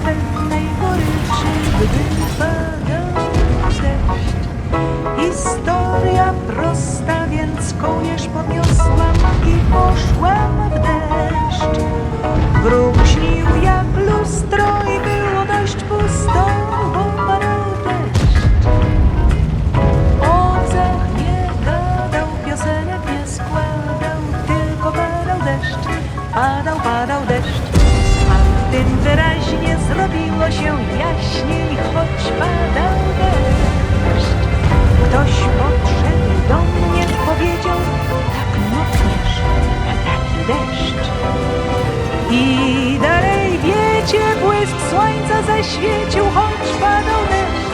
rozpędnej goryczy, gdy pada deszcz. Historia prosta, więc kołnierz podniosłam i poszłam w deszcz. Grób śnił jak deszcz. I dalej wiecie, błysk słońca zaświecił, choć padał deszcz.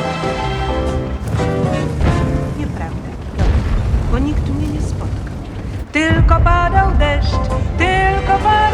Nieprawda, bo nikt mnie nie spotkał. Tylko padał deszcz, tylko padał